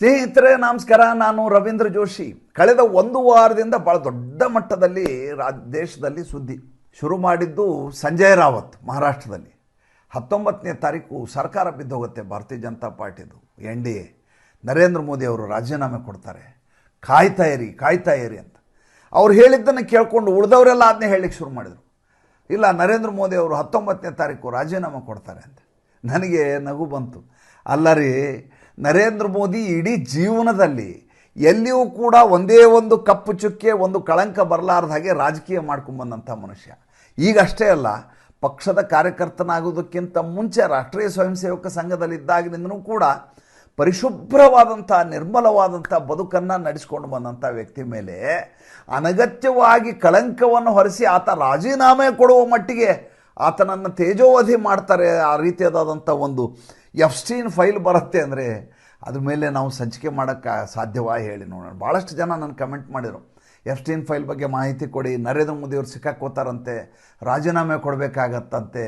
ಸ್ನೇಹಿತರೆ, ನಮಸ್ಕಾರ. ನಾನು ರವೀಂದ್ರ ಜೋಶಿ. ಕಳೆದ ಒಂದು ವಾರದಿಂದ ಭಾಳ ದೊಡ್ಡ ಮಟ್ಟದಲ್ಲಿ ರಾ, ದೇಶದಲ್ಲಿ ಸುದ್ದಿ ಶುರು ಮಾಡಿದ್ದು ಸಂಜಯ್ ರಾವತ್, ಮಹಾರಾಷ್ಟ್ರದಲ್ಲಿ. ಹತ್ತೊಂಬತ್ತನೇ ತಾರೀಕು ಸರ್ಕಾರ ಬಿದ್ದೋಗುತ್ತೆ Bharatiya Janata ಪಾರ್ಟಿದು, N D A. Narendra Modi ಅವರು ರಾಜೀನಾಮೆ ಕೊಡ್ತಾರೆ. ಕಾಯ್ತಾ ಇರಿ ಕಾಯ್ತಾ ಇರಿ ಅಂತ. ಅವ್ರು ಹೇಳಿದ್ದನ್ನು ಕೇಳ್ಕೊಂಡು ಉಳಿದವರೆಲ್ಲ ಅದನ್ನೇ ಹೇಳಲಿಕ್ಕೆ ಶುರು ಮಾಡಿದರು. ಇಲ್ಲ, ನರೇಂದ್ರ ಮೋದಿ ಅವರು ಹತ್ತೊಂಬತ್ತನೇ ತಾರೀಕು ರಾಜೀನಾಮೆ ಕೊಡ್ತಾರೆ ಅಂತ. ನನಗೆ ನಗು ಬಂತು. ಅಲ್ಲ ರೀ ನರೇಂದ್ರ ಮೋದಿ ಇಡೀ ಜೀವನದಲ್ಲಿ ಎಲ್ಲಿಯೂ ಕೂಡ ಒಂದೇ ಒಂದು ಕಪ್ಪು ಚುಕ್ಕೆ, ಒಂದು ಕಳಂಕ ಬರಲಾರ್ದ ಹಾಗೆ ರಾಜಕೀಯ ಮಾಡ್ಕೊಂಬಂದಂಥ ಮನುಷ್ಯ. ಈಗಷ್ಟೇ ಅಲ್ಲ, ಪಕ್ಷದ ಕಾರ್ಯಕರ್ತನಾಗೋದಕ್ಕಿಂತ ಮುಂಚೆ ರಾಷ್ಟ್ರೀಯ ಸ್ವಯಂ ಸೇವಕ ಸಂಘದಲ್ಲಿದ್ದಾಗಿನಿಂದನೂ ಕೂಡ ಪರಿಶುಭ್ರವಾದಂಥ, ನಿರ್ಮಲವಾದಂಥ ಬದುಕನ್ನು ನಡೆಸ್ಕೊಂಡು ಬಂದಂಥ ವ್ಯಕ್ತಿ ಮೇಲೆ ಅನಗತ್ಯವಾಗಿ ಕಳಂಕವನ್ನು ಹೊರಿಸಿ ಆತ ರಾಜೀನಾಮೆ ಕೊಡುವ ಮಟ್ಟಿಗೆ ಆತನನ್ನು ತೇಜೋವಧಿ ಮಾಡ್ತಾರೆ. ಆ ರೀತಿಯಾದಂಥ ಒಂದು ಎಫ್ಸ್ಟೀನ್ ಫೈಲ್ ಬರುತ್ತೆ ಅಂದರೆ ಅದ್ರ ಮೇಲೆ ನಾವು ಸಂಚಿಕೆ ಮಾಡೋಕ್ಕೆ ಸಾಧ್ಯವಾ ಹೇಳಿ ನೋಡೋಣ. ಭಾಳಷ್ಟು ಜನ ನನ್ನ ಕಮೆಂಟ್ ಮಾಡಿದರು. ಎಫ್ಸ್ಟೀನ್ ಫೈಲ್ ಬಗ್ಗೆ ಮಾಹಿತಿ ಕೊಡಿ, ನರೇಂದ್ರ ಮೋದಿಯವರು ಸಿಕ್ಕಾಕೋತಾರಂತೆ, ರಾಜೀನಾಮೆ ಕೊಡಬೇಕಾಗತ್ತಂತೆ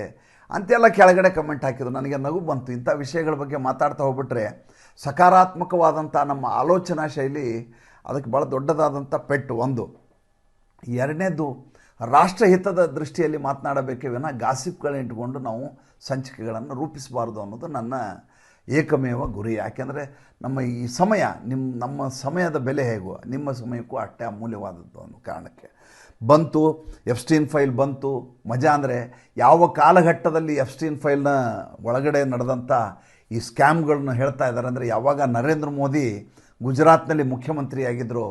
ಅಂತೆಲ್ಲ ಕೆಳಗಡೆ ಕಮೆಂಟ್ ಹಾಕಿದ್ರು. ನನಗೆ ನಗು ಬಂತು. ಇಂಥ ವಿಷಯಗಳ ಬಗ್ಗೆ ಮಾತಾಡ್ತಾ ಹೋಗ್ಬಿಟ್ರೆ ಸಕಾರಾತ್ಮಕವಾದಂಥ ನಮ್ಮ ಆಲೋಚನಾ ಶೈಲಿ ಅದಕ್ಕೆ ಭಾಳ ದೊಡ್ಡದಾದಂಥ ಪೆಟ್ಟು ಒಂದು. ಎರಡನೇದು, ರಾಷ್ಟ್ರಹಿತದ ದೃಷ್ಟಿಯಲ್ಲಿ ಮಾತನಾಡಬೇಕೇ ವಿನ ಗಾಸಿಪ್ಗಳನ್ನ ಇಟ್ಕೊಂಡು ನಾವು ಸಂಚಿಕೆಗಳನ್ನು ರೂಪಿಸಬಾರ್ದು ಅನ್ನೋದು ನನ್ನ ಏಕಮೇವ ಗುರಿ. ಯಾಕೆಂದರೆ ನಮ್ಮ ಈ ಸಮಯ ನಿಮ್ಮ ನಮ್ಮ ಸಮಯದ ಬೆಲೆ ಹೇಗೋ ನಿಮ್ಮ ಸಮಯಕ್ಕೂ ಅಷ್ಟೇ ಅಮೂಲ್ಯವಾದದ್ದು ಅನ್ನೋ ಕಾರಣಕ್ಕೆ. ಬಂತು, ಎಫ್ಸ್ಟೀನ್ ಫೈಲ್ ಬಂತು. ಮಜಾ ಅಂದರೆ ಯಾವ ಕಾಲಘಟ್ಟದಲ್ಲಿ ಎಫ್ಸ್ಟೀನ್ ಫೈಲ್ನ ಒಳಗಡೆ ನಡೆದಂಥ ಈ ಸ್ಕ್ಯಾಮ್ಗಳನ್ನ ಹೇಳ್ತಾ ಇದ್ದಾರೆ ಅಂದರೆ ಯಾವಾಗ ನರೇಂದ್ರ ಮೋದಿ ಗುಜರಾತ್ನಲ್ಲಿ ಮುಖ್ಯಮಂತ್ರಿಯಾಗಿದ್ದರು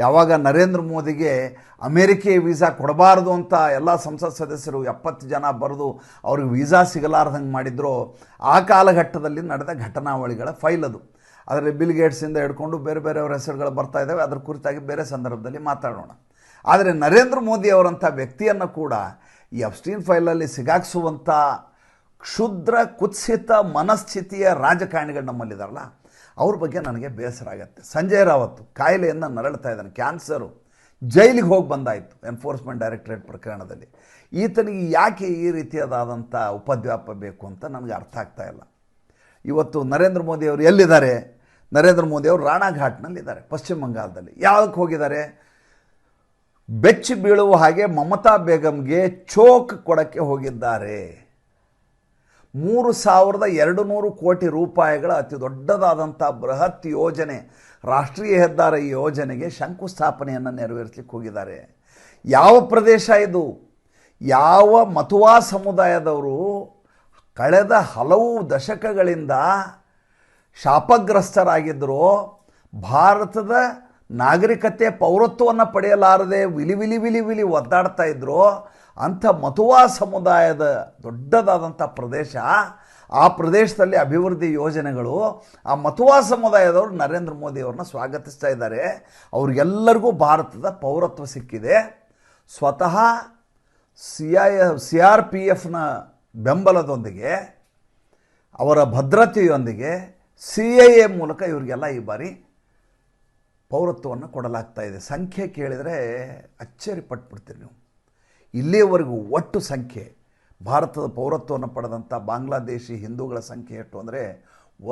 ಯಾವಾಗ ನರೇಂದ್ರ ಮೋದಿಗೆ ಅಮೇರಿಕೆ ವೀಸಾ ಕೊಡಬಾರ್ದು ಅಂತ ಎಲ್ಲ ಸಂಸತ್ ಸದಸ್ಯರು ಎಪ್ಪತ್ತು ಜನ ಬರೆದು ಅವ್ರಿಗೆ ವೀಸಾ ಸಿಗಲಾರ್ದಂಗೆ ಮಾಡಿದ್ರು, ಆ ಕಾಲಘಟ್ಟದಲ್ಲಿ ನಡೆದ ಘಟನಾವಳಿಗಳ ಫೈಲ್ ಅದು. ಅದರಲ್ಲಿ ಬಿಲ್ ಗೇಟ್ಸಿಂದ ಹಿಡ್ಕೊಂಡು ಬೇರೆ ಬೇರೆಯವರ ಹೆಸರುಗಳು ಬರ್ತಾ ಇದ್ದಾವೆ ಅದ್ರ ಕುರಿತಾಗಿ ಬೇರೆ ಸಂದರ್ಭದಲ್ಲಿ ಮಾತಾಡೋಣ. ಆದರೆ ನರೇಂದ್ರ ಮೋದಿ ಅವರಂಥ ವ್ಯಕ್ತಿಯನ್ನು ಕೂಡ ಈ ಅಬ್ಸ್ಟೀನ್ ಫೈಲಲ್ಲಿ ಸಿಗಾಕ್ಸುವಂಥ ಕ್ಷುದ್ರ ಕುತ್ಸಿತ ಮನಸ್ಥಿತಿಯ ರಾಜಕಾರಣಿಗಳು ನಮ್ಮಲ್ಲಿದ್ದಾರಲ್ಲ ಅವ್ರ ಬಗ್ಗೆ ನನಗೆ ಬೇಸರ ಆಗುತ್ತೆ. ಸಂಜಯ್ ರಾವತ್ ಕಾಯಿಲೆಯನ್ನು ನರಳ್ತಾ ಇದ್ದಾನೆ, ಕ್ಯಾನ್ಸರು. ಜೈಲಿಗೆ ಹೋಗಿ ಬಂದಾಯಿತು ಎನ್ಫೋರ್ಸ್ಮೆಂಟ್ ಡೈರೆಕ್ಟರೇಟ್ ಪ್ರಕರಣದಲ್ಲಿ. ಈತನಿಗೆ ಯಾಕೆ ಈ ರೀತಿಯಾದಂಥ ಉಪದ್ವ್ಯಾಪ ಬೇಕು ಅಂತ ನನಗೆ ಅರ್ಥ ಆಗ್ತಾ ಇಲ್ಲ. ಇವತ್ತು ನರೇಂದ್ರ ಮೋದಿ ಅವರು ಎಲ್ಲಿದ್ದಾರೆ? ನರೇಂದ್ರ ಮೋದಿ ಅವರು ರಾಣಾಘಾಟ್ನಲ್ಲಿದ್ದಾರೆ, ಪಶ್ಚಿಮ ಬಂಗಾಳದಲ್ಲಿ. ಯಾವುದಕ್ಕೆ ಹೋಗಿದ್ದಾರೆ? ಬೆಚ್ಚಿ ಬೀಳುವ ಹಾಗೆ ಮಮತಾ ಬೇಗಂಗೆ ಚೋಕ್ ಕೊಡಕ್ಕೆ ಹೋಗಿದ್ದಾರೆ. ಮೂರು ಸಾವಿರದ ಎರಡು ನೂರು ಕೋಟಿ ರೂಪಾಯಿಗಳ ಅತಿ ದೊಡ್ಡದಾದಂಥ ಬೃಹತ್ ಯೋಜನೆ, ರಾಷ್ಟ್ರೀಯ ಹೆದ್ದಾರಿ ಯೋಜನೆಗೆ ಶಂಕುಸ್ಥಾಪನೆಯನ್ನು ನೆರವೇರಿಸಲಿಕ್ಕೆ ಹೋಗಿದ್ದಾರೆ. ಯಾವ ಪ್ರದೇಶ ಇದು? ಯಾವ ಮತುವಾ ಸಮುದಾಯದವರು ಕಳೆದ ಹಲವು ದಶಕಗಳಿಂದ ಶಾಪಗ್ರಸ್ತರಾಗಿದ್ದರು ಭಾರತದ ನಾಗರಿಕತೆ ಪೌರತ್ವವನ್ನು ಪಡೆಯಲಾರದೆ ವಿಲಿ ವಿಲಿ ವಿಲಿ ವಿಲಿ ಒದ್ದಾಡ್ತಾ ಇದ್ರು ಅಂಥ ಮತುವಾ ಸಮುದಾಯದ ದೊಡ್ಡದಾದಂಥ ಪ್ರದೇಶ, ಆ ಪ್ರದೇಶದಲ್ಲಿ ಅಭಿವೃದ್ಧಿ ಯೋಜನೆಗಳು, ಆ ಮತುವಾ ಸಮುದಾಯದವರು ನರೇಂದ್ರ ಮೋದಿಯವ್ರನ್ನ ಸ್ವಾಗತಿಸ್ತಾ ಇದ್ದಾರೆ. ಅವ್ರಿಗೆಲ್ಲರಿಗೂ ಭಾರತದ ಪೌರತ್ವ ಸಿಕ್ಕಿದೆ. ಸ್ವತಃ C I C R P ಎಫ್ನ ಬೆಂಬಲದೊಂದಿಗೆ, ಅವರ ಭದ್ರತೆಯೊಂದಿಗೆ ಸಿ ಐ ಎ ಮೂಲಕ ಇವರಿಗೆಲ್ಲ ಈ ಬಾರಿ ಪೌರತ್ವವನ್ನು ಕೊಡಲಾಗ್ತಾ ಇದೆ. ಸಂಖ್ಯೆ ಕೇಳಿದರೆ ಅಚ್ಚರಿ ಪಟ್ಬಿಡ್ತೀರಿ ನೀವು. ಇಲ್ಲಿಯವರೆಗೂ ಒಟ್ಟು ಸಂಖ್ಯೆ, ಭಾರತದ ಪೌರತ್ವವನ್ನು ಪಡೆದಂಥ ಬಾಂಗ್ಲಾದೇಶಿ ಹಿಂದೂಗಳ ಸಂಖ್ಯೆ ಎಷ್ಟು ಅಂದರೆ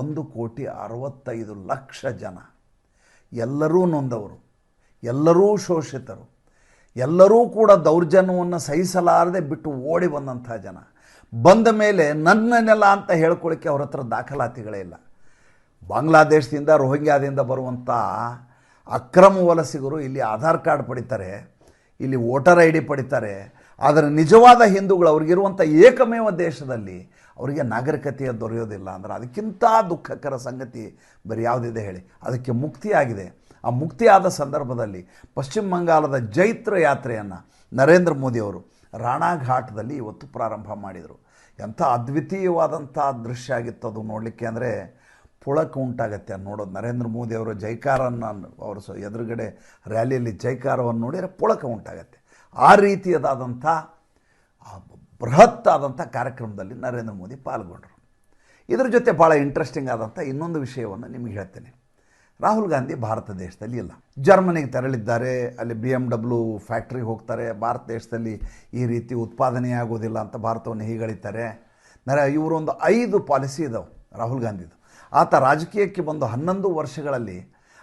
ಒಂದು ಕೋಟಿ ಅರವತ್ತೈದು ಲಕ್ಷ ಜನ. ಎಲ್ಲರೂ ನೊಂದವರು, ಎಲ್ಲರೂ ಶೋಷಿತರು, ಎಲ್ಲರೂ ಕೂಡ ದೌರ್ಜನ್ಯವನ್ನು ಸಹಿಸಲಾರದೆ ಬಿಟ್ಟು ಓಡಿ ಬಂದಂಥ ಜನ. ಬಂದ ಮೇಲೆ ನನ್ನ ನೆಲ ಅಂತ ಹೇಳ್ಕೊಳ್ಳಿಕ್ಕೆ ಅವ್ರ ಹತ್ರ ದಾಖಲಾತಿಗಳೇ ಇಲ್ಲ. ಬಾಂಗ್ಲಾದೇಶದಿಂದ, ರೋಹಿಂಗ್ಯಾದಿಂದ ಬರುವಂಥ ಅಕ್ರಮ ವಲಸಿಗರು ಇಲ್ಲಿ ಆಧಾರ್ ಕಾರ್ಡ್ ಪಡಿತಾರೆ. ಇಲ್ಲಿ ವೋಟರ್ ಐ ಡಿ ಪಡಿತಾರೆ. ಆದರೆ ನಿಜವಾದ ಹಿಂದೂಗಳು ಅವ್ರಿಗಿರುವಂಥ ಏಕಮೇವ ದೇಶದಲ್ಲಿ ಅವರಿಗೆ ನಾಗರಿಕತೆಯ ದೊರೆಯೋದಿಲ್ಲ ಅಂದರೆ ಅದಕ್ಕಿಂತ ದುಃಖಕರ ಸಂಗತಿ ಬರೀ ಯಾವುದಿದೆ ಹೇಳಿ. ಅದಕ್ಕೆ ಮುಕ್ತಿಯಾಗಿದೆ. ಆ ಮುಕ್ತಿಯಾದ ಸಂದರ್ಭದಲ್ಲಿ ಪಶ್ಚಿಮ ಬಂಗಾಳದ ಜೈತ್ರ ಯಾತ್ರೆಯನ್ನು ನರೇಂದ್ರ ಮೋದಿಯವರು ರಾಣಾಘಾಟ್ದಲ್ಲಿ ಇವತ್ತು ಪ್ರಾರಂಭ ಮಾಡಿದರು. ಎಂಥ ಅದ್ವಿತೀಯವಾದಂಥ ದೃಶ್ಯ ಆಗಿತ್ತು ಅದು ನೋಡಲಿಕ್ಕೆ ಅಂದರೆ ಪುಳಕ ಉಂಟಾಗತ್ತೆ ನೋಡೋದು. ನರೇಂದ್ರ ಮೋದಿ ಅವರ ಜೈಕಾರನ್ನು ಅವರು ಸ ಎದುರುಗಡೆ ರ್ಯಾಲಿಯಲ್ಲಿ ಜೈಕಾರವನ್ನು ನೋಡಿದರೆ ಪುಳಕ ಉಂಟಾಗತ್ತೆ. ಆ ರೀತಿಯದಾದಂಥ ಬೃಹತ್ ಆದಂಥ ಕಾರ್ಯಕ್ರಮದಲ್ಲಿ ನರೇಂದ್ರ ಮೋದಿ ಪಾಲ್ಗೊಂಡರು. ಇದರ ಜೊತೆ ಭಾಳ ಇಂಟ್ರೆಸ್ಟಿಂಗ್ ಆದಂಥ ಇನ್ನೊಂದು ವಿಷಯವನ್ನು ನಿಮಗೆ ಹೇಳ್ತೇನೆ. ರಾಹುಲ್ ಗಾಂಧಿ ಭಾರತ ದೇಶದಲ್ಲಿ ಇಲ್ಲ. ಜರ್ಮನಿಗೆ ತೆರಳಿದ್ದಾರೆ, ಅಲ್ಲಿ ಬಿ ಎಂ ಡಬ್ಲ್ಯೂ ಫ್ಯಾಕ್ಟ್ರಿಗೆ ಹೋಗ್ತಾರೆ, ಭಾರತ ದೇಶದಲ್ಲಿ ಈ ರೀತಿ ಉತ್ಪಾದನೆ ಆಗೋದಿಲ್ಲ ಅಂತ ಭಾರತವನ್ನು ಹೀಗಳಿತಾರೆ. ನರ ಇವರೊಂದು ಐದು ಪಾಲಿಸಿ ಇದಾವೆ ರಾಹುಲ್ ಗಾಂಧಿದು. ಆತ ರಾಜಕೀಯಕ್ಕೆ ಬಂದು ಹನ್ನೊಂದು ವರ್ಷಗಳಲ್ಲಿ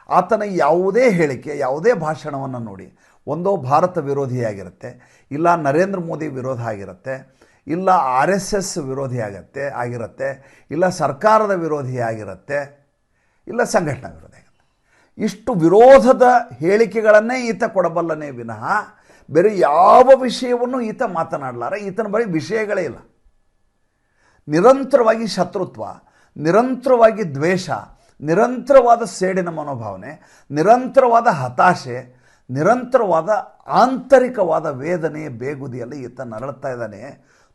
ಆತನ ಯಾವುದೇ ಹೇಳಿಕೆ, ಯಾವುದೇ ಭಾಷಣವನ್ನು ನೋಡಿ ಒಂದೋ ಭಾರತ ವಿರೋಧಿಯಾಗಿರುತ್ತೆ ಇಲ್ಲ ನರೇಂದ್ರ ಮೋದಿ ವಿರೋಧ ಆಗಿರುತ್ತೆ, ಇಲ್ಲ ಆರ್ ಎಸ್ ಎಸ್ ವಿರೋಧಿ ಆಗತ್ತೆ, ಆಗಿರುತ್ತೆ, ಇಲ್ಲ ಸರ್ಕಾರದ ವಿರೋಧಿ ಆಗಿರುತ್ತೆ, ಇಲ್ಲ ಸಂಘಟನೆ ವಿರೋಧಿ ಆಗುತ್ತೆ ಇಷ್ಟು ವಿರೋಧದ ಹೇಳಿಕೆಗಳನ್ನೇ ಈತ ಕೊಡಬಲ್ಲನೇ ವಿನಃ ಬೇರೆ ಯಾವ ವಿಷಯವನ್ನು ಈತ ಮಾತನಾಡಲಾರ. ಈತನ ಬರೀ ವಿಷಯಗಳೇ ಇಲ್ಲ. ನಿರಂತರವಾಗಿ ಶತ್ರುತ್ವ ನಿರಂತರವಾಗಿ ದ್ವೇಷ, ನಿರಂತರವಾದ ಸೇಡಿನ ಮನೋಭಾವನೆ, ನಿರಂತರವಾದ ಹತಾಶೆ, ನಿರಂತರವಾದ ಆಂತರಿಕವಾದ ವೇದನೆ ಬೇಗುದಿಯಲ್ಲಿ ಈತ ನರಳುತ್ತಾ ಇದ್ದಾನೆ.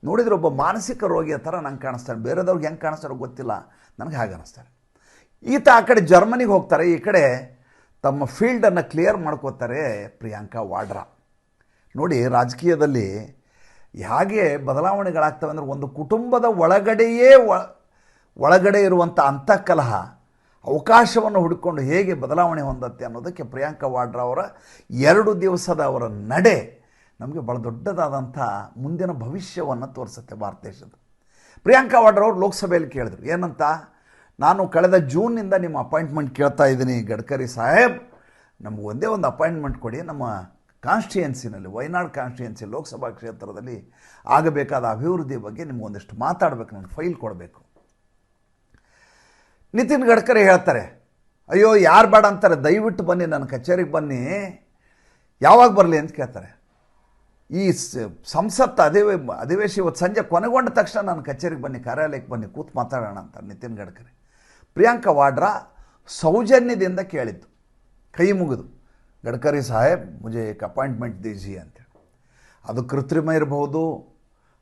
ನೋಡಿದ್ರೆ ಒಬ್ಬ ಮಾನಸಿಕ ರೋಗಿಯ ಥರ ನಂಗೆ ಕಾಣಿಸ್ತಾನೆ. ಬೇರೆದವ್ರಿಗೆ ಹೆಂಗೆ ಕಾಣಿಸ್ತಾರೆ ಗೊತ್ತಿಲ್ಲ. ನನಗೆ ಹಾಗೆ ಅನ್ನಿಸ್ತಾರೆ ಈತ ಆ ಕಡೆ ಜರ್ಮನಿಗೆ ಹೋಗ್ತಾರೆ. ಈ ಕಡೆ ತಮ್ಮ ಫೀಲ್ಡನ್ನು ಕ್ಲಿಯರ್ ಮಾಡ್ಕೋತಾರೆ ಪ್ರಿಯಾಂಕಾ ವಾಡ್ರಾ. ನೋಡಿ, ರಾಜಕೀಯದಲ್ಲಿ ಹೇಗೆ ಬದಲಾವಣೆಗಳಾಗ್ತವೆ ಅಂದರೆ ಒಂದು ಕುಟುಂಬದ ಒಳಗಡೆಯೇ ಒಳಗಡೆ ಇರುವಂಥ ಅಂತಃಕಲಹ, ಅವಕಾಶವನ್ನು ಹುಡುಕೊಂಡು ಹೇಗೆ ಬದಲಾವಣೆ ಹೊಂದತ್ತೆ ಅನ್ನೋದಕ್ಕೆ ಪ್ರಿಯಾಂಕಾ ವಾಡ್ರಾ ಅವರ ಎರಡು ದಿವಸದ ಅವರ ನಡೆ ನಮಗೆ ಭಾಳ ದೊಡ್ಡದಾದಂಥ ಮುಂದಿನ ಭವಿಷ್ಯವನ್ನು ತೋರಿಸುತ್ತೆ ಭಾರತ ದೇಶದ. ಪ್ರಿಯಾಂಕಾ ವಾಡ್ರಾ ಅವರು ಲೋಕಸಭೆಯಲ್ಲಿ ಕೇಳಿದ್ರು, ಏನಂತ? ನಾನು ಕಳೆದ ಜೂನ್ನಿಂದ ನಿಮ್ಮ ಅಪಾಯಿಂಟ್ಮೆಂಟ್ ಕೇಳ್ತಾ ಇದ್ದೀನಿ ಗಡ್ಕರಿ ಸಾಹೇಬ್, ನಮಗೆ ಒಂದೇ ಒಂದು ಅಪಾಯಿಂಟ್ಮೆಂಟ್ ಕೊಡಿ, ನಮ್ಮ ಕಾನ್ಸ್ಟಿಟ್ಯೂಯೆನ್ಸಿನಲ್ಲಿ ವಯನಾಡ್ ಕಾನ್ಸ್ಟಿಟ್ಯೂಯೆನ್ಸಿ ಲೋಕಸಭಾ ಕ್ಷೇತ್ರದಲ್ಲಿ ಆಗಬೇಕಾದ ಅಭಿವೃದ್ಧಿ ಬಗ್ಗೆ ನಿಮ್ಗೆ ಒಂದಿಷ್ಟು ಮಾತಾಡಬೇಕು ನಾನು ಫೈಲ್ ಕೊಡಬೇಕು. ನಿತಿನ್ ಗಡ್ಕರಿ ಹೇಳ್ತಾರೆ, ಅಯ್ಯೋ, ಯಾರು ಬೇಡ ಅಂತಾರೆ, ದಯವಿಟ್ಟು ಬನ್ನಿ ನನ್ನ ಕಚೇರಿಗೆ ಬನ್ನಿ. ಯಾವಾಗ ಬರಲಿ? ಅಂತ ಕೇಳ್ತಾರೆ. ಈ ಸಂಸತ್ ಅಧಿವೇ, ಅಧಿವೇಶ ಇವತ್ತು ಸಂಜೆ ಕೊನೆಗೊಂಡ ತಕ್ಷಣ ನನ್ನ ಕಚೇರಿಗೆ ಬನ್ನಿ, ಕಾರ್ಯಾಲಯಕ್ಕೆ ಬನ್ನಿ, ಕೂತು ಮಾತಾಡೋಣ ಅಂತ ನಿತಿನ್ ಗಡ್ಕರಿ. ಪ್ರಿಯಾಂಕಾ ವಾಡ್ರಾ ಸೌಜನ್ಯದಿಂದ ಕೇಳಿದ್ದು, ಕೈ ಮುಗಿದು, ಗಡ್ಕರಿ ಸಾಹೇಬ್, ಮುಜೆ ಏಕ್ ಅಪಾಯಿಂಟ್ಮೆಂಟ್ ದೀಜಿ ಅಂತೇಳಿ ಅದು ಕೃತ್ರಿಮ ಇರಬಹುದು,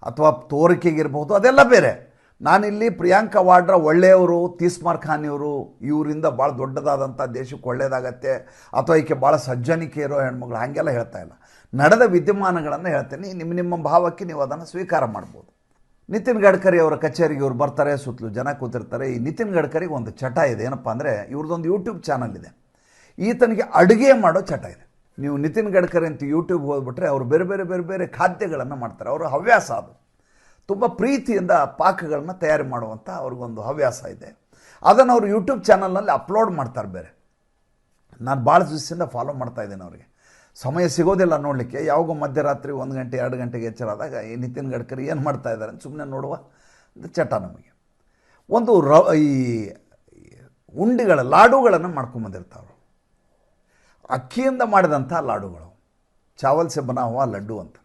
ಅಥವಾ ತೋರಿಕೆಗಿರ್ಬೋದು ಅದೆಲ್ಲ ಬೇರೆ. ನಾನಿಲ್ಲಿ ಪ್ರಿಯಾಂಕಾ ವಾಡ್ರಾ ಒಳ್ಳೆಯವರು ತೀಸ್ಮಾರ್ ಇವರು ಇವರಿಂದ ಭಾಳ ದೊಡ್ಡದಾದಂಥ ದೇಶಕ್ಕೆ ಒಳ್ಳೆಯದಾಗತ್ತೆ ಅಥವಾ ಈಕೆ ಭಾಳ ಸಜ್ಜನಿಕೆ ಇರೋ ಹೆಣ್ಮಗಳು, ಹಾಗೆಲ್ಲ ಹೇಳ್ತಾ ಇಲ್ಲ. ನಡೆದ ವಿದ್ಯಮಾನಗಳನ್ನು ಹೇಳ್ತೇನೆ. ನಿಮ್ಮ ನಿಮ್ಮ ಭಾವಕ್ಕೆ ನೀವು ಅದನ್ನು ಸ್ವೀಕಾರ ಮಾಡ್ಬೋದು. ನಿತಿನ್ ಗಡ್ಕರಿ ಅವರ ಕಚೇರಿಗೆ ಇವ್ರು ಬರ್ತಾರೆ, ಸುತ್ತಲೂ ಜನ ಕೂತಿರ್ತಾರೆ. ಈ ನಿತಿನ್ ಗಡ್ಕರಿಗೆ ಒಂದು ಚಟ ಇದೆ. ಏನಪ್ಪ ಅಂದರೆ, ಇವ್ರದ್ದೊಂದು ಯೂಟ್ಯೂಬ್ ಚಾನಲ್ ಇದೆ. ಈತನಿಗೆ ಅಡುಗೆ ಮಾಡೋ ಚಟ ಇದೆ. ನೀವು ನಿತಿನ್ ಗಡ್ಕರಿ ಅಂತ ಯೂಟ್ಯೂಬ್ ಹೋದ್ಬಿಟ್ರೆ ಅವರು ಬೇರೆ ಬೇರೆ ಬೇರೆ ಬೇರೆ ಖಾದ್ಯಗಳನ್ನು ಮಾಡ್ತಾರೆ. ಅವರು ಹವ್ಯಾಸ ಅದು. ತುಂಬ ಪ್ರೀತಿಯಿಂದ ಪಾಕಗಳನ್ನ ತಯಾರಿ ಮಾಡುವಂಥ ಅವ್ರಿಗೊಂದು ಹವ್ಯಾಸ ಇದೆ. ಅದನ್ನು ಅವರು ಯೂಟ್ಯೂಬ್ ಚಾನಲ್ನಲ್ಲಿ ಅಪ್ಲೋಡ್ ಮಾಡ್ತಾರೆ ಬೇರೆ. ನಾನು ಭಾಳ ದಿವಸದಿಂದ ಫಾಲೋ ಮಾಡ್ತಾ ಇದ್ದೇನೆ ಅವರಿಗೆ. ಸಮಯ ಸಿಗೋದಿಲ್ಲ ನೋಡಲಿಕ್ಕೆ. ಯಾವಾಗ ಮಧ್ಯರಾತ್ರಿ ಒಂದು ಗಂಟೆ, ಎರಡು ಗಂಟೆಗೆ ಎಚ್ಚರಾದಾಗ ಈ ನಿತಿನ್ ಗಡ್ಕರಿ ಏನು ಮಾಡ್ತಾ ಇದ್ದಾರೆ ಸುಮ್ಮನೆ ನೋಡುವ. ಚಟ ನಮಗೆ. ಒಂದು ರ, ಈ ಉಂಡಿಗಳ, ಲಾಡುಗಳನ್ನು ಮಾಡ್ಕೊಂಬಂದಿರ್ತಾವ್ರು ಅಕ್ಕಿಯಿಂದ ಮಾಡಿದಂಥ ಲಾಡುಗಳು. ಚಾವಲ್ಸೆ ಬನಾವ ಲಡ್ಡು ಅಂತ.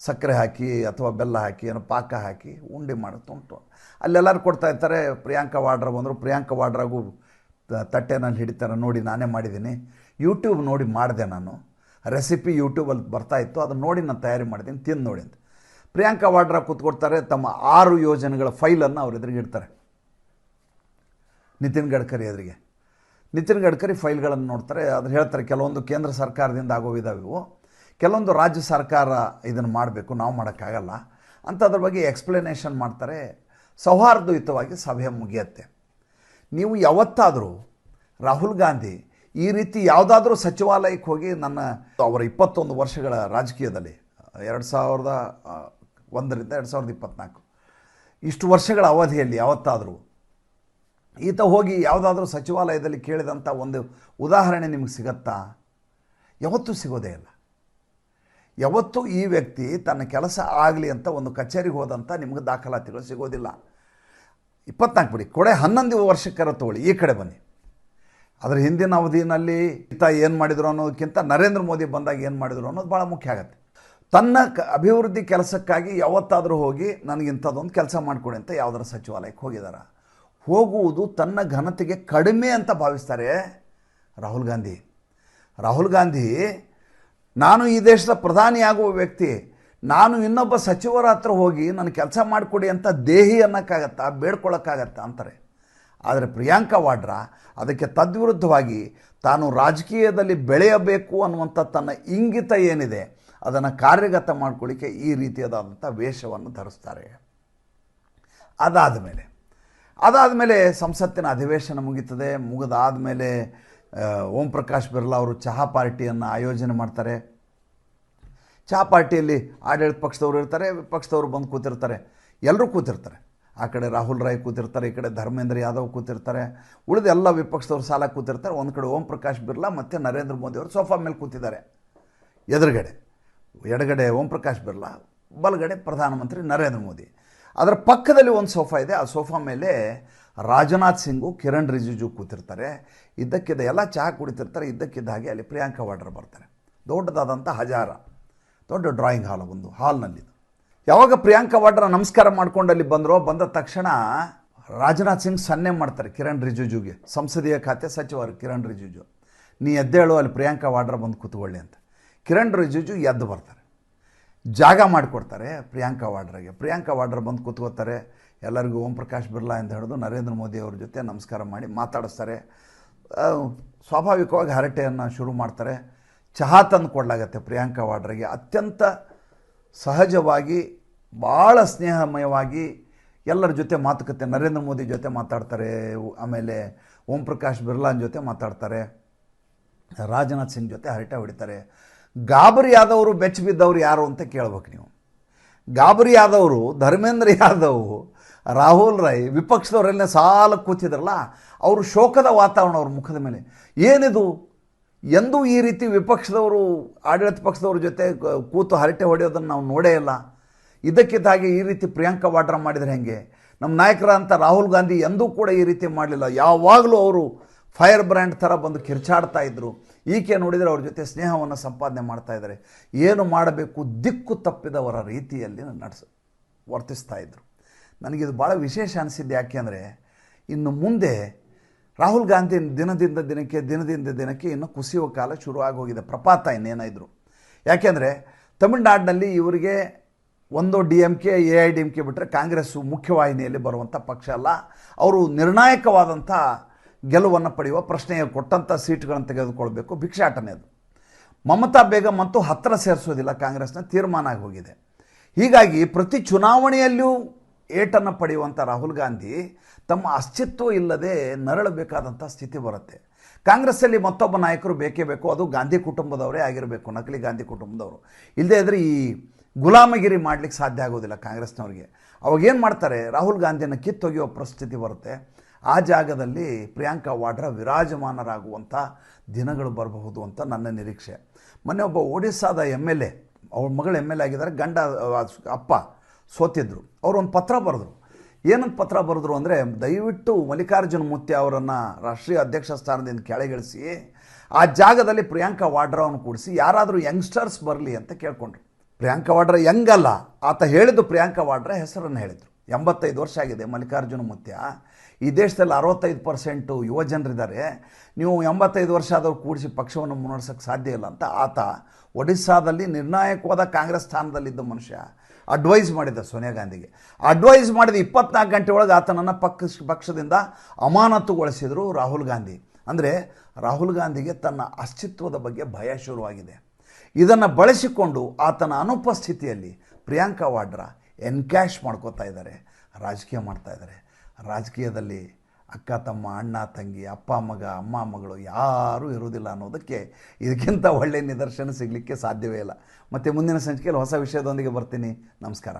ಸಕ್ಕರೆ ಹಾಕಿ ಅಥವಾ ಬೆಲ್ಲ ಹಾಕಿ, ಏನೋ ಪಾಕ ಹಾಕಿ ಉಂಡೆ ಮಾಡುತ್ತೆ ಉಂಟು. ಅಲ್ಲೆಲ್ಲರೂ ಕೊಡ್ತಾ ಇರ್ತಾರೆ, ಪ್ರಿಯಾಂಕಾ ವಾಡ್ರ ಬಂದರು, ಪ್ರಿಯಾಂಕಾ ವಾಡ್ರಾಗೂ ತಟ್ಟೆ ನಾನು ಹಿಡಿತಾರೆ, ನೋಡಿ ನಾನೇ ಮಾಡಿದ್ದೀನಿ. ಯೂಟ್ಯೂಬ್ ನೋಡಿ ಮಾಡಿದೆ ನಾನು. ರೆಸಿಪಿ ಯೂಟ್ಯೂಬಲ್ಲಿ ಬರ್ತಾ ಇತ್ತು, ಅದನ್ನು ನೋಡಿ ನಾನು ತಯಾರಿ ಮಾಡಿದ್ದೀನಿ, ತಿಂದು ನೋಡಿ ಅಂತ. ಪ್ರಿಯಾಂಕಾ ವಾಡ್ರಾ ಕೂತ್ಕೊಡ್ತಾರೆ, ತಮ್ಮ ಆರು ಯೋಜನೆಗಳ ಫೈಲನ್ನು ಅವ್ರ ಎದುರಿಗೆ ಇಡ್ತಾರೆ. ನಿತಿನ್ ಗಡ್ಕರಿ ಎದುರಿಗೆ. ನಿತಿನ್ ಗಡ್ಕರಿ ಫೈಲ್ಗಳನ್ನು ನೋಡ್ತಾರೆ ಅದು ಹೇಳ್ತಾರೆ, ಕೆಲವೊಂದು ಕೇಂದ್ರ ಸರ್ಕಾರದಿಂದ ಆಗೋವಿದಾವೆ ಇವು. ಕೆಲವೊಂದು ರಾಜ್ಯ ಸರ್ಕಾರ ಇದನ್ನು ಮಾಡಬೇಕು, ನಾವು ಮಾಡೋಕ್ಕಾಗಲ್ಲ. ಅಂತ ಅದ್ರ ಬಗ್ಗೆ ಎಕ್ಸ್ಪ್ಲನೇಷನ್ ಮಾಡ್ತಾರೆ. ಸೌಹಾರ್ದಯುತವಾಗಿ ಸಭೆ ಮುಗಿಯುತ್ತೆ. ನೀವು ಯಾವತ್ತಾದರೂ ರಾಹುಲ್ ಗಾಂಧಿ ಈ ರೀತಿ ಯಾವುದಾದ್ರೂ ಸಚಿವಾಲಯಕ್ಕೆ ಹೋಗಿ ನನ್ನ ಅವರ ಇಪ್ಪತ್ತೊಂದು ವರ್ಷಗಳ ರಾಜಕೀಯದಲ್ಲಿ, ಎರಡು ಸಾವಿರದ ಒಂದರಿಂದ ಎರಡು ಸಾವಿರದ ಇಪ್ಪತ್ತ್ನಾಲ್ಕು ಇಷ್ಟು ವರ್ಷಗಳ ಅವಧಿಯಲ್ಲಿ ಯಾವತ್ತಾದರೂ ಈತ ಹೋಗಿ ಯಾವುದಾದ್ರೂ ಸಚಿವಾಲಯದಲ್ಲಿ ಕೇಳಿದಂಥ ಒಂದು ಉದಾಹರಣೆ ನಿಮಗೆ ಸಿಗತ್ತಾ? ಯಾವತ್ತೂ ಸಿಗೋದೇ ಇಲ್ಲ. ಯಾವತ್ತೂ ಈ ವ್ಯಕ್ತಿ ತನ್ನ ಕೆಲಸ ಆಗಲಿ ಅಂತ ಒಂದು ಕಚೇರಿಗೆ ಹೋದಂಥ ನಿಮಗೆ ದಾಖಲಾತಿಗಳು ಸಿಗೋದಿಲ್ಲ. ಇಪ್ಪತ್ನಾಲ್ಕು ಬಿಡಿ, ಕೊಡೆ ಹನ್ನೊಂದು ವರ್ಷಕ್ಕರ ತಗೊಳ್ಳಿ ಈ ಕಡೆ ಬನ್ನಿ. ಅದರ ಹಿಂದಿನ ಅವಧಿನಲ್ಲಿ ಈತ ಏನು ಮಾಡಿದ್ರು ಅನ್ನೋದಕ್ಕಿಂತ ನರೇಂದ್ರ ಮೋದಿ ಬಂದಾಗ ಏನು ಮಾಡಿದ್ರು ಅನ್ನೋದು ಭಾಳ ಮುಖ್ಯ ಆಗುತ್ತೆ. ತನ್ನ ಕ, ಅಭಿವೃದ್ಧಿ ಕೆಲಸಕ್ಕಾಗಿ ಯಾವತ್ತಾದರೂ ಹೋಗಿ ನನಗೆ ಇಂಥದ್ದೊಂದು ಕೆಲಸ ಮಾಡಿಕೊಡಿ ಅಂತ ಯಾವುದರ ಸಚಿವಾಲಯಕ್ಕೆ ಹೋಗಿದ್ದಾರೆ ಹೋಗುವುದು ತನ್ನ ಘನತೆಗೆ ಕಡಿಮೆ ಅಂತ ಭಾವಿಸ್ತಾರೆ ರಾಹುಲ್ ಗಾಂಧಿ. ರಾಹುಲ್ ಗಾಂಧಿ ನಾನು ಈ ದೇಶದ ಪ್ರಧಾನಿಯಾಗುವ ವ್ಯಕ್ತಿ, ನಾನು ಇನ್ನೊಬ್ಬ ಸಚಿವರ ಹತ್ರ ಹೋಗಿ ನನ್ನ ಕೆಲಸ ಮಾಡಿಕೊಡಿ ಅಂತ ದೇಹಿ ಅನ್ನೋಕ್ಕಾಗತ್ತಾ ಬೇಡ್ಕೊಳ್ಳೋಕ್ಕಾಗತ್ತಾ ಅಂತಾರೆ. ಆದರೆ ಪ್ರಿಯಾಂಕಾ ವಾಡ್ರಾ ಅದಕ್ಕೆ ತದ್ವಿರುದ್ಧವಾಗಿ ತಾನು ರಾಜಕೀಯದಲ್ಲಿ ಬೆಳೆಯಬೇಕು ಅನ್ನುವಂಥ ತನ್ನ ಇಂಗಿತ ಏನಿದೆ, ಅದನ್ನು ಕಾರ್ಯಗತ ಮಾಡ್ಕೊಳ್ಳಿಕ್ಕೆ ಈ ರೀತಿಯಾದಂಥ ವೇಷವನ್ನು ಧರಿಸ್ತಾರೆ. ಅದಾದ ಮೇಲೆ ಅದಾದ ಮೇಲೆ ಸಂಸತ್ತಿನ ಅಧಿವೇಶನ ಮುಗೀತದೆ. ಮುಗಿದಾದ ಮೇಲೆ ಓಂ ಪ್ರಕಾಶ್ ಬಿರ್ಲಾ ಅವರು ಚಹಾ ಪಾರ್ಟಿಯನ್ನು ಆಯೋಜನೆ ಮಾಡ್ತಾರೆ. ಚಹಾ ಪಾರ್ಟಿಯಲ್ಲಿ ಆಡಳಿತ ಪಕ್ಷದವರು ಇರ್ತಾರೆ ವಿಪಕ್ಷದವರು ಬಂದು ಕೂತಿರ್ತಾರೆ. ಎಲ್ಲರೂ ಕೂತಿರ್ತಾರೆ. ಆ ಕಡೆ ರಾಹುಲ್ ರಾಯ್ ಕೂತಿರ್ತಾರೆ, ಈ ಕಡೆ ಧರ್ಮೇಂದ್ರ ಯಾದವ್ ಕೂತಿರ್ತಾರೆ. ಉಳಿದ ಎಲ್ಲ ವಿಪಕ್ಷದವ್ರು ಸಾಲ ಕೂತಿರ್ತಾರೆ. ಒಂದು ಕಡೆ ಓಂ ಪ್ರಕಾಶ್ ಬಿರ್ಲಾ ಮತ್ತು ನರೇಂದ್ರ ಮೋದಿ ಅವರು ಸೋಫಾ ಮೇಲೆ ಕೂತಿದ್ದಾರೆ. ಎದುರುಗಡೆ, ಎಡಗಡೆ ಓಂ ಪ್ರಕಾಶ್ ಬಿರ್ಲಾ, ಬಲಗಡೆ ಪ್ರಧಾನಮಂತ್ರಿ ನರೇಂದ್ರ ಮೋದಿ. ಅದರ ಪಕ್ಕದಲ್ಲಿ ಒಂದು ಸೋಫಾ ಇದೆ. ಆ ಸೋಫಾ ಮೇಲೆ ರಾಜನಾಥ್ ಸಿಂಗು, ಕಿರಣ್ ರಿಜಿಜು ಕೂತಿರ್ತಾರೆ. ಇದ್ದಕ್ಕಿದ್ದ ಎಲ್ಲ ಚಹಾ ಕುಡಿತಿರ್ತಾರೆ, ಇದ್ದಕ್ಕಿದ್ದ ಹಾಗೆ ಅಲ್ಲಿ ಪ್ರಿಯಾಂಕಾ ವಾಡ್ರಾ ಬರ್ತಾರೆ. ದೊಡ್ಡದಾದಂಥ ಹಜಾರ, ದೊಡ್ಡ ಡ್ರಾಯಿಂಗ್ ಹಾಲ್ ಒಂದು ಹಾಲ್ನಲ್ಲಿದ್ದು ಯಾವಾಗ ಪ್ರಿಯಾಂಕಾ ವಾಡ್ರಾ ನಮಸ್ಕಾರ ಮಾಡ್ಕೊಂಡು ಅಲ್ಲಿ ಬಂದರೋ, ಬಂದ ತಕ್ಷಣ ರಾಜನಾಥ್ ಸಿಂಗ್ ಸನ್ನೆ ಮಾಡ್ತಾರೆ ಕಿರಣ್ ರಿಜಿಜುಗೆ, ಸಂಸದೀಯ ಖಾತೆ ಸಚಿವರು ಕಿರಣ್ ರಿಜಿಜು. ನೀ ಎದ್ದೇಳು, ಅಲ್ಲಿ ಪ್ರಿಯಾಂಕಾ ವಾಡ್ರಾ ಬಂದು ಕೂತ್ಕೊಳ್ಳಿ ಅಂತ. ಕಿರಣ್ ರಿಜಿಜು ಎದ್ದು ಬರ್ತಾರೆ. ಜಾಗ ಮಾಡಿಕೊಡ್ತಾರೆ ಪ್ರಿಯಾಂಕಾ ವಾಡ್ರಾಗೆ. ಪ್ರಿಯಾಂಕಾ ವಾಡ್ರಾ ಬಂದು ಕೂತ್ಕೋತಾರೆ. ಎಲ್ಲರಿಗೂ ಓಂ ಪ್ರಕಾಶ್ ಬಿರ್ಲಾ ಅಂತ ಹಿಡಿದು ನರೇಂದ್ರ ಮೋದಿ ಅವ್ರ ಜೊತೆ ನಮಸ್ಕಾರ ಮಾಡಿ ಮಾತಾಡಿಸ್ತಾರೆ. ಸ್ವಾಭಾವಿಕವಾಗಿ ಹರಟೆಯನ್ನು ಶುರು ಮಾಡ್ತಾರೆ. ಚಹಾ ತಂದು ಕೊಡಲಾಗತ್ತೆ ಪ್ರಿಯಾಂಕಾ ವಾಡ್ರಿಗೆ. ಅತ್ಯಂತ ಸಹಜವಾಗಿ ಭಾಳ ಸ್ನೇಹಮಯವಾಗಿ ಎಲ್ಲರ ಜೊತೆ ಮಾತುಕತೆ, ನರೇಂದ್ರ ಮೋದಿ ಜೊತೆ ಮಾತಾಡ್ತಾರೆ. ಆಮೇಲೆ ಓಂ ಪ್ರಕಾಶ್ ಬಿರ್ಲಾನ್ ಜೊತೆ ಮಾತಾಡ್ತಾರೆ. ರಾಜನಾಥ್ ಸಿಂಗ್ ಜೊತೆ ಹರಟೆ ಹೊಡಿತಾರೆ. ಗಾಬರಿ ಆದವರು ಬೆಚ್ಚ ಬಿದ್ದವರು ಯಾರು ಅಂತ ಕೇಳ್ಬೇಕು ನೀವು. ಗಾಬರಿ ಆದವರು, ಧರ್ಮೇಂದ್ರ ಯಾದವ್ ರಾಹುಲ್ ರೈ ವಿಪಕ್ಷದವರೆಲ್ಲ ಸಾಲ ಕೂತಿದ್ರಲ್ಲ, ಅವರು ಶೋಕದ ವಾತಾವರಣ ಅವ್ರ ಮುಖದ ಮೇಲೆ. ಏನಿದು? ಎಂದೂ ಈ ರೀತಿ ವಿಪಕ್ಷದವರು, ಆಡಳಿತ ಪಕ್ಷದವ್ರ ಜೊತೆ ಕೂತು ಹರಟೆ ಹೊಡೆಯೋದನ್ನು ನಾವು ನೋಡೇ ಇಲ್ಲ. ಇದಕ್ಕಿದ್ದಾಗಿ ಈ ರೀತಿ ಪ್ರಿಯಾಂಕಾ ವಾಡ್ರಾ ಮಾಡಿದರೆ ಹೆಂಗೆ? ನಮ್ಮ ನಾಯಕರ ಅಂತ ರಾಹುಲ್ ಗಾಂಧಿ ಎಂದೂ ಕೂಡ ಈ ರೀತಿ ಮಾಡಲಿಲ್ಲ. ಯಾವಾಗಲೂ ಅವರು ಫೈರ್ ಬ್ರ್ಯಾಂಡ್ ಥರ ಬಂದು ಕಿರ್ಚಾಡ್ತಾ ಇದ್ದರು ಈಕೆ ನೋಡಿದರೆ ಅವ್ರ ಜೊತೆ ಸ್ನೇಹವನ್ನು ಸಂಪಾದನೆ ಮಾಡ್ತಾ ಇದ್ದಾರೆ. ಏನು ಮಾಡಬೇಕು? ದಿಕ್ಕು ತಪ್ಪಿದವರ ರೀತಿಯಲ್ಲಿ ನಡೆಸ, ವರ್ತಿಸ್ತಾ ಇದ್ದರು ನನಗಿದು ಭಾಳ ವಿಶೇಷ ಅನಿಸಿದ್ದು ಯಾಕೆ ಅಂದರೆ, ಇನ್ನು ಮುಂದೆ ರಾಹುಲ್ ಗಾಂಧಿ ದಿನದಿಂದ ದಿನಕ್ಕೆ ದಿನದಿಂದ ದಿನಕ್ಕೆ ಇನ್ನು ಕುಸಿಯುವ ಕಾಲ ಶುರು ಆಗೋಗಿದೆ, ಪ್ರಪಾತ ಇನ್ನೇನಾಯಿದ್ರು ಯಾಕೆಂದರೆ ತಮಿಳುನಾಡಿನಲ್ಲಿ ಇವರಿಗೆ ಒಂದು D M K, A I, D M K ಬಿಟ್ಟರೆ ಕಾಂಗ್ರೆಸ್ಸು ಮುಖ್ಯವಾಹಿನಿಯಲ್ಲಿ ಬರುವಂಥ ಪಕ್ಷ ಅಲ್ಲ. ಅವರು ನಿರ್ಣಾಯಕವಾದಂಥ ಗೆಲುವನ್ನು ಪಡೆಯುವ ಪ್ರಶ್ನೆಯ ಕೊಟ್ಟಂಥ ಸೀಟ್ಗಳನ್ನು ತೆಗೆದುಕೊಳ್ಬೇಕು, ಭಿಕ್ಷಾಟನೆ ಅದು. ಮಮತಾ ಬೇಗಂ ಅಂತೂ ಹತ್ತಿರ ಸೇರಿಸೋದಿಲ್ಲ, ಕಾಂಗ್ರೆಸ್ನ ತೀರ್ಮಾನ ಆಗಿ ಹೋಗಿದೆ. ಹೀಗಾಗಿ ಪ್ರತಿ ಚುನಾವಣೆಯಲ್ಲೂ ಏಟನ್ನು ಪಡೆಯುವಂಥ ರಾಹುಲ್ ಗಾಂಧಿ ತಮ್ಮ ಅಸ್ತಿತ್ವ ಇಲ್ಲದೆ ನರಳಬೇಕಾದಂಥ ಸ್ಥಿತಿ ಬರುತ್ತೆ. ಕಾಂಗ್ರೆಸ್ಸಲ್ಲಿ ಮತ್ತೊಬ್ಬ ನಾಯಕರು ಬೇಕೇ ಬೇಕು, ಅದು ಗಾಂಧಿ ಕುಟುಂಬದವರೇ ಆಗಿರಬೇಕು, ನಕಲಿ ಗಾಂಧಿ ಕುಟುಂಬದವರು. ಇಲ್ಲದೇ ಇದ್ದರೆ ಈ ಗುಲಾಮಗಿರಿ ಮಾಡಲಿಕ್ಕೆ ಸಾಧ್ಯ ಆಗೋದಿಲ್ಲ ಕಾಂಗ್ರೆಸ್ನವ್ರಿಗೆ. ಅವಾಗೇನು ಮಾಡ್ತಾರೆ, ರಾಹುಲ್ ಗಾಂಧಿಯನ್ನು ಕಿತ್ತೊಗೆಯುವ ಪರಿಸ್ಥಿತಿ ಬರುತ್ತೆ. ಆ ಜಾಗದಲ್ಲಿ ಪ್ರಿಯಾಂಕಾ ವಾಡ್ರಾ ವಿರಾಜಮಾನರಾಗುವಂಥ ದಿನಗಳು ಬರಬಹುದು ಅಂತ ನನ್ನ ನಿರೀಕ್ಷೆ. ಮೊನ್ನೆ ಒಬ್ಬ ಒಡಿಸ್ಸಾದ ಎಂ ಎಲ್ ಎ, ಅವ್ರ ಮಗಳು ಎಂ ಎಲ್ ಎ ಆಗಿದ್ದಾರೆ, ಗಂಡ ಅಪ್ಪ. ಸೋತಿದ್ರು. ಅವರು ಒಂದು ಪತ್ರ ಬರೆದ್ರು. ಏನಂತ ಪತ್ರ ಬರೆದ್ರು ಅಂದರೆ, ದಯವಿಟ್ಟು ಮಲ್ಲಿಕಾರ್ಜುನ ಮುತ್ಯ ಅವರನ್ನು ರಾಷ್ಟ್ರೀಯ ಅಧ್ಯಕ್ಷ ಸ್ಥಾನದಿಂದ ಕೆಳಗಿಳಿಸಿ, ಆ ಜಾಗದಲ್ಲಿ ಪ್ರಿಯಾಂಕಾ ವಾಡ್ರಾವನ್ನು ಕೂಡಿಸಿ, ಯಾರಾದರೂ ಯಂಗ್ಸ್ಟರ್ಸ್ ಬರಲಿ ಅಂತ ಕೇಳ್ಕೊಂಡ್ರು. ಪ್ರಿಯಾಂಕಾ ವಾಡ್ರಾ ಯಂಗಲ್ಲ ಆತ ಹೇಳಿದ್ದು ಪ್ರಿಯಾಂಕಾ ವಾಡ್ರಾ ಹೆಸರನ್ನು ಹೇಳಿದರು. ಎಂಬತ್ತೈದು ವರ್ಷ ಆಗಿದೆ ಮಲ್ಲಿಕಾರ್ಜುನ ಮುತ್ಯ ಈ ದೇಶದಲ್ಲಿ ಅರವತ್ತೈದು ಪರ್ಸೆಂಟು ಯುವ ಜನರಿದ್ದಾರೆ. ನೀವು ಎಂಬತ್ತೈದು ವರ್ಷ ಆದವ್ರು ಕೂಡಿಸಿ ಪಕ್ಷವನ್ನು ಮುನ್ನಡೆಸೋಕ್ಕೆ ಸಾಧ್ಯ ಇಲ್ಲ ಅಂತ ಆತ ಒಡಿಸ್ಸಾದಲ್ಲಿ ನಿರ್ಣಾಯಕವಾದ ಕಾಂಗ್ರೆಸ್ ಸ್ಥಾನದಲ್ಲಿದ್ದ ಮನುಷ್ಯ. ಅಡ್ವೈಸ್ ಮಾಡಿದ್ದ ಸೋನಿಯಾ ಗಾಂಧಿಗೆ. ಅಡ್ವೈಸ್ ಮಾಡಿದ ಇಪ್ಪತ್ನಾಲ್ಕು ಗಂಟೆ ಒಳಗೆ ಆತನನ್ನು ಪಕ್ಷ, ಪಕ್ಷದಿಂದ ಅಮಾನತುಗೊಳಿಸಿದರು ರಾಹುಲ್ ಗಾಂಧಿ. ಅಂದರೆ ರಾಹುಲ್ ಗಾಂಧಿಗೆ ತನ್ನ ಅಸ್ತಿತ್ವದ ಬಗ್ಗೆ ಭಯ ಶುರುವಾಗಿದೆ. ಇದನ್ನು ಬಳಸಿಕೊಂಡು ಆತನ ಅನುಪಸ್ಥಿತಿಯಲ್ಲಿ ಪ್ರಿಯಾಂಕಾ ವಾಡ್ರಾ ಎನ್ಕ್ಯಾಶ್ ಮಾಡ್ಕೋತಾ ಇದ್ದಾರೆ. ರಾಜಕೀಯ ಮಾಡ್ತಾ ಇದ್ದಾರೆ. ರಾಜಕೀಯದಲ್ಲಿ ಅಕ್ಕ, ತಮ್ಮ, ಅಣ್ಣ, ತಂಗಿ, ಅಪ್ಪ, ಮಗ, ಅಮ್ಮ, ಮಗಳು ಯಾರೂ ಇರುವುದಿಲ್ಲ ಅನ್ನೋದಕ್ಕೆ ಇದಕ್ಕಿಂತ ಒಳ್ಳೆಯ ನಿದರ್ಶನ ಸಿಗಲಿಕ್ಕೆ ಸಾಧ್ಯವೇ ಇಲ್ಲ. ಮತ್ತು ಮುಂದಿನ ಸಂಚಿಕೆಯಲ್ಲಿ ಹೊಸ ವಿಷಯದೊಂದಿಗೆ ಬರ್ತೀನಿ. ನಮಸ್ಕಾರ.